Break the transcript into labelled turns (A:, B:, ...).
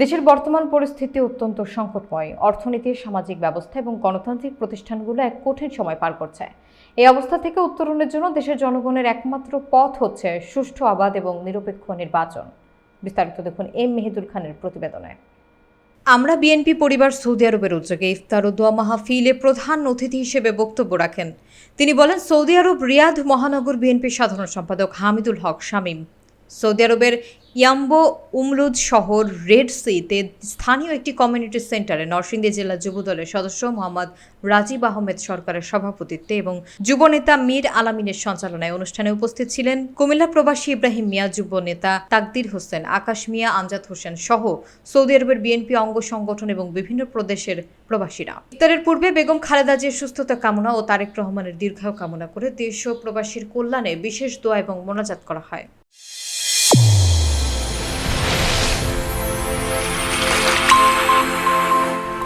A: দেশের বর্তমান পরিস্থিতি অত্যন্ত সংকটময়। অর্থনীতি, সামাজিক ব্যবস্থা এবং গণতান্ত্রিক প্রতিষ্ঠানগুলো এক কঠিন সময় পার করছে। এই অবস্থা থেকে উত্তরণের জন্য দেশের জনগণের একমাত্র পথ হচ্ছে সুষ্ঠু, আবাদ এবং নিরপেক্ষ নির্বাচন। বিস্তারিত দেখুন এম মেহেদুল খানের প্রতিবেদনে। আমরা বিএনপি পরিবার সৌদি আরবের উদ্যোগে ইফতার ও দোয়া মাহফিলে প্রধান অতিথি হিসেবে বক্তব্য রাখেন। তিনি বলেন, সৌদি আরব, রিয়াদ মহানগর বিএনপির সাধারণ সম্পাদক হামিদুল হক শামীম। সৌদি আরবের ইয়াম্বো উমরুদ শহর রেড সিতে স্থানীয় একটি কমিউনিটি সেন্টারে নরসিংদী জেলা যুবদলের সদস্য মোহাম্মদ রাজীব আহমেদ সরকারের সভাপতিত্বে এবং যুবনেতা মীর আলামিনের সঞ্চালনায় অনুষ্ঠানে উপস্থিত ছিলেন কুমিল্লা প্রবাসী ইব্রাহিম মিয়া যুব নেতা তাকদির হোসেন, আকাশ মিয়া, আমজাদ হোসেন সহ সৌদি আরবের বিএনপি অঙ্গ সংগঠন এবং বিভিন্ন প্রদেশের প্রবাসীরা। ইফতারের পূর্বে বেগম খালেদা জিয়ার সুস্থতা কামনা ও তারেক রহমানের দীর্ঘায়ু কামনা করে দেশ ও প্রবাসীর কল্যাণে বিশেষ দোয়া এবং মোনাজাত করা হয়।